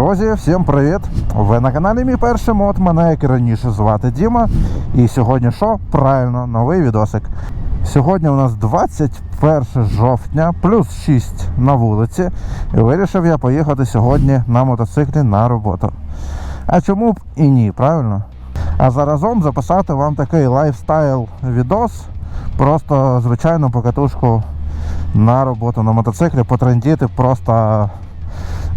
Друзі, всім привіт! Ви на каналі Мій перший мод. Мене як і раніше звати Діма. І сьогодні що? Правильно, новий відосик. Сьогодні у нас 21 жовтня, плюс 6 на вулиці. І вирішив я поїхати сьогодні на мотоциклі на роботу. А чому б і ні, правильно? А заразом записати вам такий лайфстайл відос. Просто звичайну покатушку на роботу на мотоциклі, потрендіти просто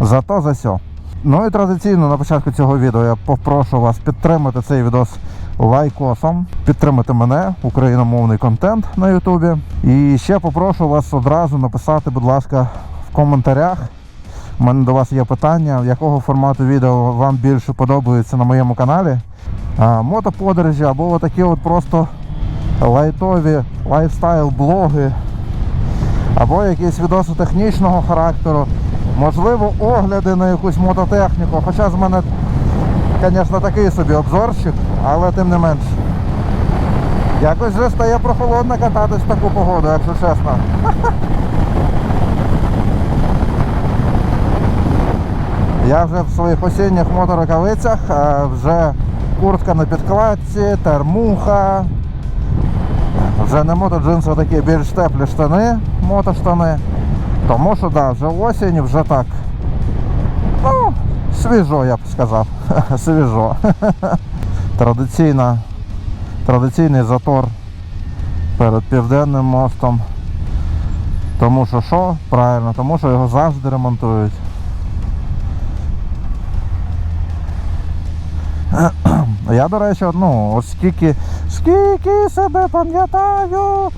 за то за сьо. Ну і традиційно на початку цього відео я попрошу вас підтримати цей відос лайкосом, підтримати мене, україномовний контент на Ютубі. І ще попрошу вас одразу написати, будь ласка, в коментарях. У мене до вас є питання, якого формату відео вам більше подобається на моєму каналі. А, мотоподорожі або такі от просто лайтові лайфстайл-блоги, або якісь відоси технічного характеру. Можливо, огляди на якусь мототехніку. Хоча з мене, звісно, такий собі обзорщик, але тим не менш. Якось вже стає прохолодно кататись в таку погоду, якщо чесно. Я вже в своїх осінніх моторукавицях, е, вже куртка на підкладці, термуха. Вже не мотоджинси, а такі більш теплі штани, мотоштани. Тому що да, вже осінь, вже так. Ну, свіжо, я б сказав. свіжо. Традиційна, традиційний затор перед південним мостом. Тому що що? Правильно, тому що його завжди ремонтують. Я, до речі, ну, оскільки скільки себе пам'ятаю.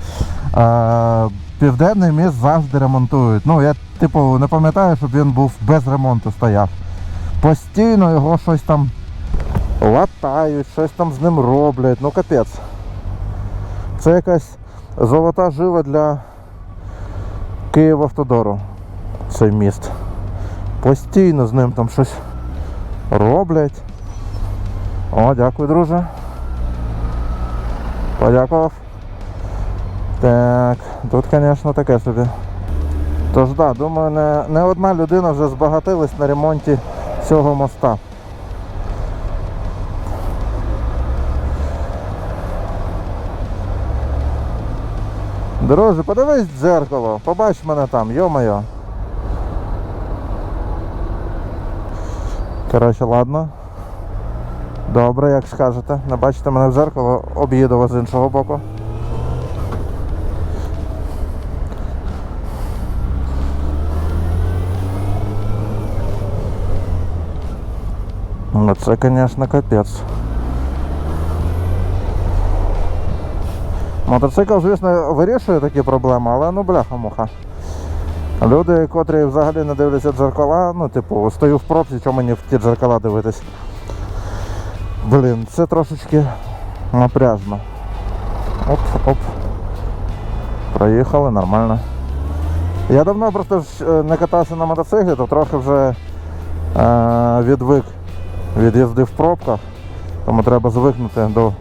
Е, Південний міст завжди ремонтують. Ну, я, типу, не пам'ятаю, щоб він був без ремонту стояв. Постійно його щось там латають, щось там з ним роблять. Ну капець. Це якась золота жила для Київавтодору. Цей міст. Постійно з ним там щось роблять. О, дякую, друже. Подякував. Так, тут, звісно, таке собі. Тож да, думаю, не, не одна людина вже збагатилась на ремонті цього моста. Друже, подивись в дзеркало, побач мене там, йо-моє. Коротше, ладно. Добре, як скажете. Не бачите мене в дзеркало, об'їду вас з іншого боку. Ну це, звісно, капець. Мотоцикл, звісно, вирішує такі проблеми, але ну бляха-муха. Люди, котрі взагалі не дивляться дзеркала, ну, типу, стою в пробці, чому мені в ті дзеркала дивитись. Блін, це трошечки напряжно. Оп-оп. Проїхали, нормально. Я давно просто е, не катався на мотоциклі, то трохи вже е, відвик від їзди в пробках, тому треба звикнути до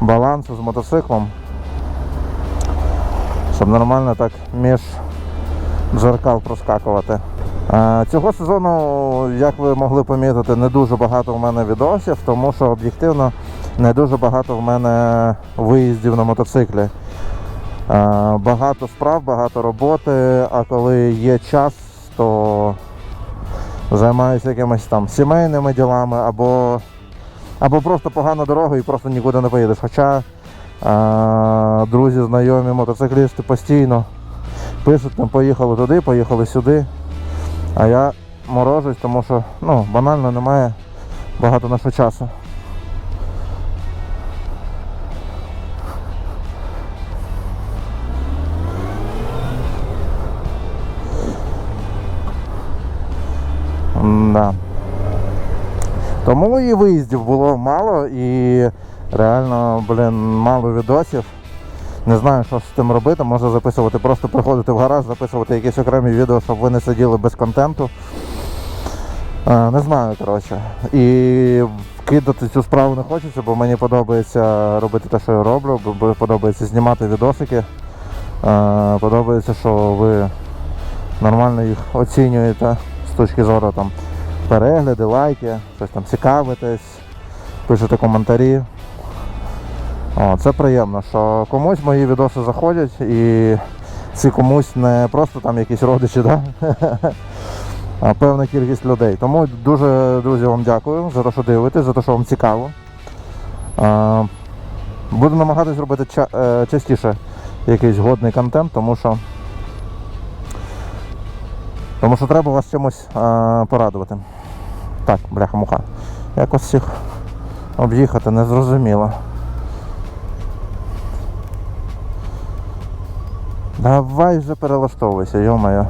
балансу з мотоциклом, щоб нормально так між дзеркал проскакувати. Е, Цього сезону, як ви могли помітити, не дуже багато в мене відосів, тому що об'єктивно не дуже багато в мене виїздів на мотоциклі. Е, Багато справ, багато роботи, а коли є час, то займаюся якимись там сімейними ділами або, або просто погана дорога і просто нікуди не поїдеш. Хоча е, друзі, знайомі, мотоциклісти постійно пишуть, там поїхали туди, поїхали сюди. А я морожусь, тому що ну, банально немає багато нашого часу. Тому і виїздів було мало і реально, блін, мало відосів. Не знаю, що з цим робити, може записувати, просто приходити в гараж, записувати якісь окремі відео, щоб ви не сиділи без контенту. Не знаю, коротше. І кидати цю справу не хочеться, бо мені подобається робити те, що я роблю, бо- подобається знімати відосики. Подобається, що ви нормально їх оцінюєте з точки зору там перегляди, лайки, щось там цікавитесь, пишете коментарі. О, це приємно, що комусь мої відоси заходять і ці комусь не просто там якісь родичі, да? а певна кількість людей. Тому дуже, друзі, вам дякую за те, що дивитесь, за те, що вам цікаво. Буду намагатись робити е, частіше якийсь годний контент, тому що. Тому що треба вас чимось порадувати. Так, бляха-муха. Якось всіх об'їхати незрозуміло. Давай вже перелаштовуйся, йо-моє.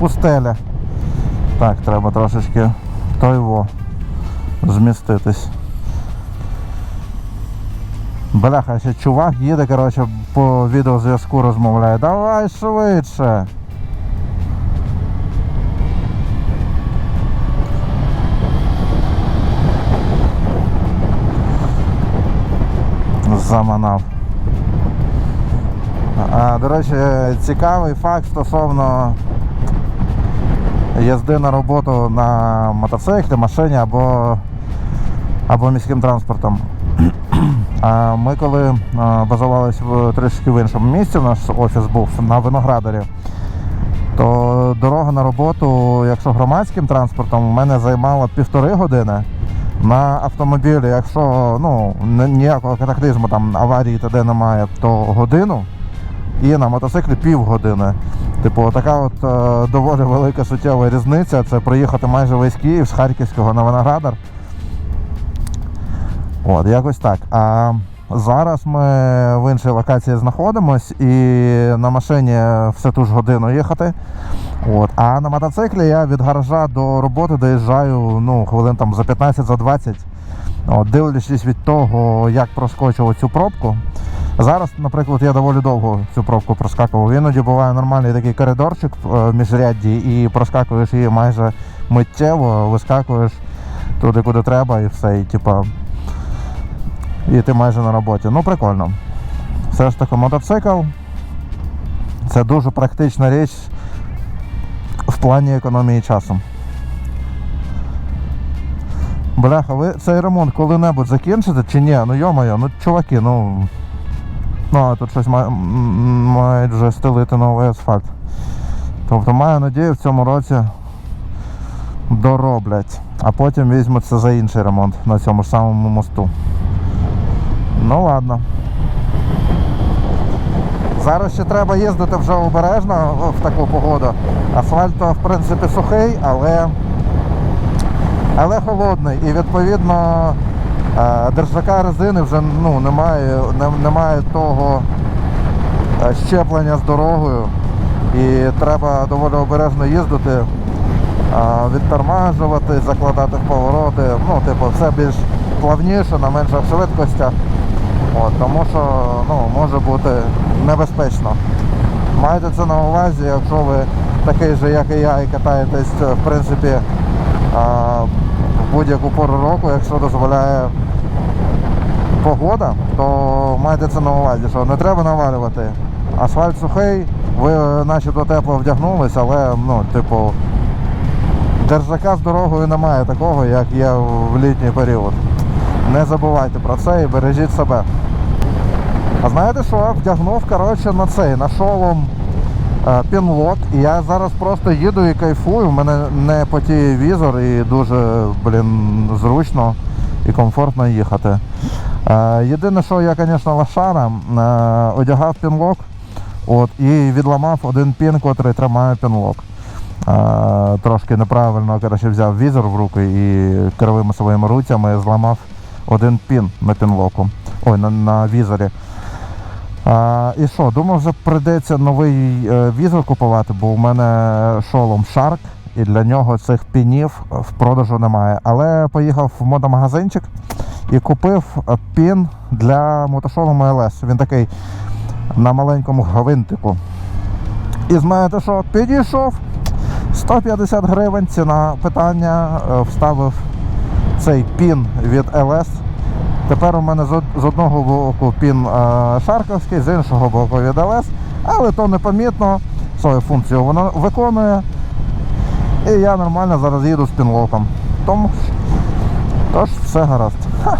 Пустеля. Так, треба трошечки той во зміститись. Бляха, ще чувак їде, коротше, по відеозв'язку розмовляє. Давай швидше. Заманав. А, до речі, цікавий факт стосовно їзди на роботу на мотоциклі, машині або, або міським транспортом. А ми коли базувалися в трішки в іншому місці, у нас офіс був на виноградарі, то дорога на роботу, якщо громадським транспортом, у мене займала півтори години. На автомобілі, якщо ну, ніякого катаклізму там аварії та де немає, то годину. І на мотоциклі півгодини. Типу, така от е, доволі велика суттєва різниця. Це проїхати майже весь Київ з Харківського на Виноградар. От, якось так. А зараз ми в іншій локації знаходимось і на машині все ту ж годину їхати. От. А на мотоциклі я від гаража до роботи доїжджаю ну, хвилин там за 15 за 20. От, дивлячись від того, як проскочив цю пробку. Зараз, наприклад, я доволі довго цю пробку проскакував. Іноді буває нормальний такий коридорчик в міжрядді і проскакуєш її майже миттєво, вискакуєш туди, куди треба, і все. І, типа, і ти майже на роботі. Ну, прикольно. Все ж таки мотоцикл. Це дуже практична річ в плані економії часу. Бляха, ви цей ремонт коли-небудь закінчите чи ні? Ну йомаю, ну чуваки, ну. Ну, а тут щось має- мають вже стелити новий асфальт. Тобто маю надію в цьому році дороблять, а потім візьмуться за інший ремонт на цьому ж самому мосту. Ну ладно. Зараз ще треба їздити вже обережно в таку погоду. Асфальт, в принципі, сухий, але, але холодний. І відповідно держака резини вже ну, немає, не- немає того е, щеплення з дорогою. І треба доволі обережно їздити, е, відтормажувати, закладати в повороти. Ну, типу, все більш плавніше, на менших швидкостях. От, тому що ну, може бути небезпечно. Майте це на увазі, якщо ви такий же, як і я, і катаєтесь е, в принципі будь-яку пору року, якщо дозволяє погода, то майте це на увазі, що не треба навалювати. Асфальт сухий, ви е, начебто тепло вдягнулись, але ну, типу, держака з дорогою немає такого, як є в літній період. Не забувайте про це і бережіть себе. А знаєте що? Вдягнув коротше, на цей, на шолом е, пінлок. І я зараз просто їду і кайфую. У мене не потіє візор і дуже блін, зручно і комфортно їхати. Е, єдине, що я, звісно, лошара, е, одягав пінлок от, і відламав один пін, котрий тримає пінлок. Трошки неправильно коротше, взяв візор в руки і кривими своїми руцями зламав один пін на пінлоку. Ой, на, на візорі. А, і що, думав, вже прийдеться новий е, візор купувати, бо у мене шолом Shark, і для нього цих пінів в продажу немає. Але поїхав в мотомагазинчик і купив е, пін для мотошолому LS. Він такий на маленькому гвинтику. І знаєте що? Підійшов 150 гривень, ціна питання, е, вставив цей пін від LS. Тепер у мене з одного боку пін е, Шарковський, з іншого боку від LS, але то непомітно, свою функцію воно виконує. І я нормально зараз їду з пінлоком. Тому тож все гаразд. Ха.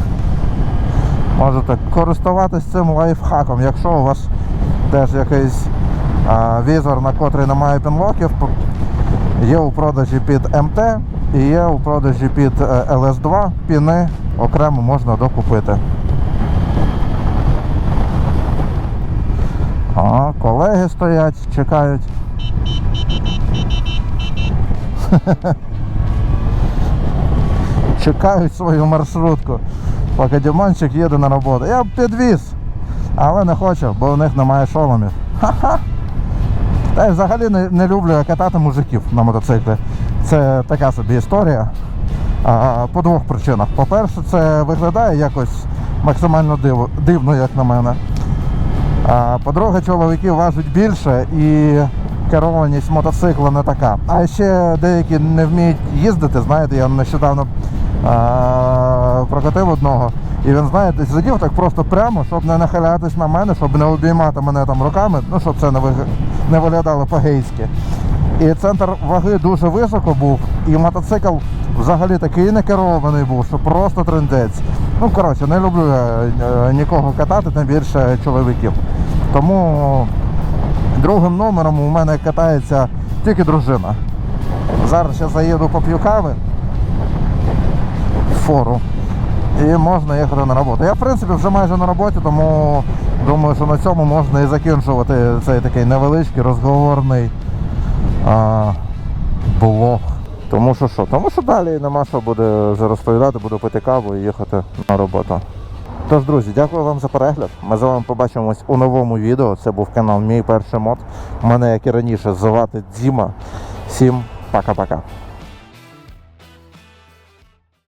Можете користуватись цим лайфхаком, якщо у вас теж якийсь а, візор, на котрий немає пінлоків, є у продажі під МТ і є у продажі під е, LS2 піни окремо можна докупити. А, колеги стоять, чекають. Чекають свою маршрутку, поки Дімончик їде на роботу. Я б підвіз, але не хочу, бо у них немає шоломів. Ха-ха. Та й взагалі не, не люблю катати мужиків на мотоциклі. Це така собі історія. По двох причинах. По-перше, це виглядає якось максимально дивно, як на мене. По-друге, чоловіки важать більше і керованість мотоцикла не така. А ще деякі не вміють їздити. Знаєте, я нещодавно прокатив одного. І він, знаєте, сидів так просто прямо, щоб не нахилятись на мене, щоб не обіймати мене там руками, ну щоб це не виглядало по-гейськи. І центр ваги дуже високо був, і мотоцикл взагалі такий не керований був, що просто трендець. Ну, коротше, не люблю я е, нікого катати, тим більше чоловіків. Тому другим номером у мене катається тільки дружина. Зараз я заїду поп'ю кави в фору і можна їхати на роботу. Я, в принципі, вже майже на роботі, тому думаю, що на цьому можна і закінчувати цей такий невеличкий розговорний а, блог. Тому що що? Тому що далі нема що буде вже розповідати, буду пити каву і їхати на роботу. Тож, друзі, дякую вам за перегляд. Ми з вами побачимось у новому відео. Це був канал Мій перший мод. Мене, як і раніше, звати Діма. Всім пока-пока.